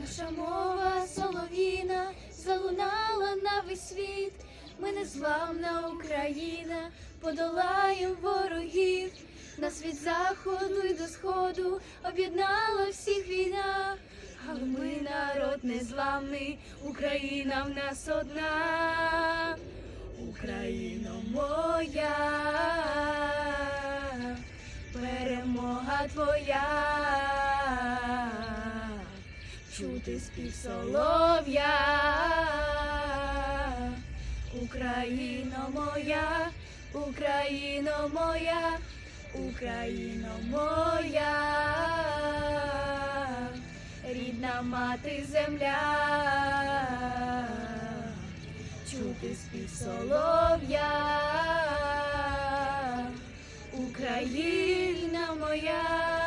Наша мова солов'їна залунала на весь світ. Ми незламна Україна, подолаєм ворогів. Нас від заходу й до сходу об'єднала всіх війна. Але ми народ незламний, Україна в нас одна. Україно моя, перемога твоя, чути спів солов'я, Україно моя, Україно моя, Україно моя, рідна мати земля. Чути спів солов'я, Україна моя.